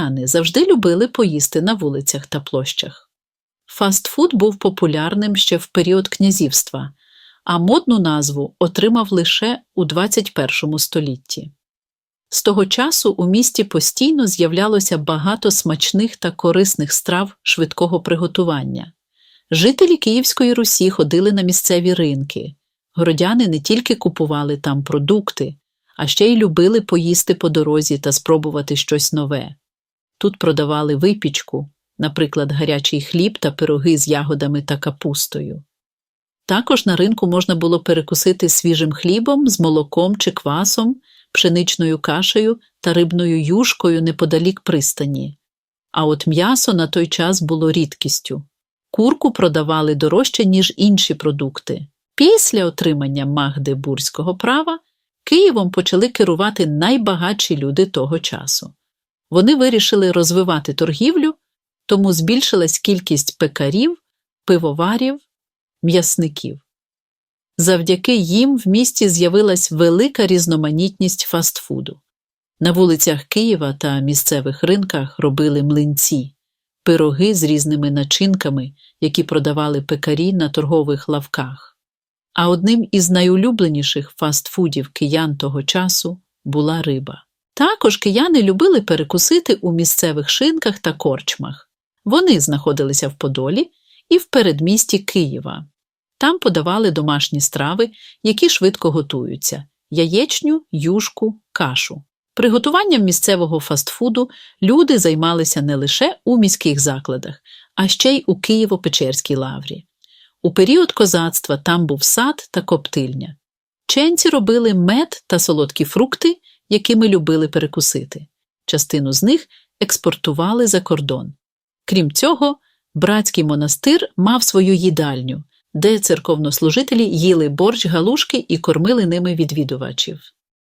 кияни завжди любили поїсти на вулицях та площах. Фастфуд був популярним ще в період князівства, а модну назву отримав лише у 21 столітті. З того часу у місті постійно з'являлося багато смачних та корисних страв швидкого приготування. Жителі Київської Русі ходили на місцеві ринки. Городяни не тільки купували там продукти, а ще й любили поїсти по дорозі та спробувати щось нове. Тут продавали випічку, наприклад, гарячий хліб та пироги з ягодами та капустою. Також на ринку можна було перекусити свіжим хлібом з молоком чи квасом, пшеничною кашею та рибною юшкою неподалік пристані. А от м'ясо на той час було рідкістю. Курку продавали дорожче, ніж інші продукти. Після отримання Магдебурзького права Києвом почали керувати найбагатші люди того часу. Вони вирішили розвивати торгівлю, тому збільшилась кількість пекарів, пивоварів, м'ясників. Завдяки їм в місті з'явилась велика різноманітність фастфуду. На вулицях Києва та місцевих ринках робили млинці, пироги з різними начинками, які продавали пекарі на торгових лавках. А одним із найулюбленіших фастфудів киян того часу була риба. Також кияни любили перекусити у місцевих шинках та корчмах. Вони знаходилися в Подолі і в передмісті Києва. Там подавали домашні страви, які швидко готуються яєчню, юшку, кашу. Приготуванням місцевого фастфуду люди займалися не лише у міських закладах, а ще й у Києво-Печерській лаврі. У період козацтва там був сад та коптильня. Ченці робили мед та солодкі фрукти, якими любили перекусити. Частину з них експортували за кордон. Крім цього, братський монастир мав свою їдальню, де церковнослужителі їли борщ галушки і кормили ними відвідувачів.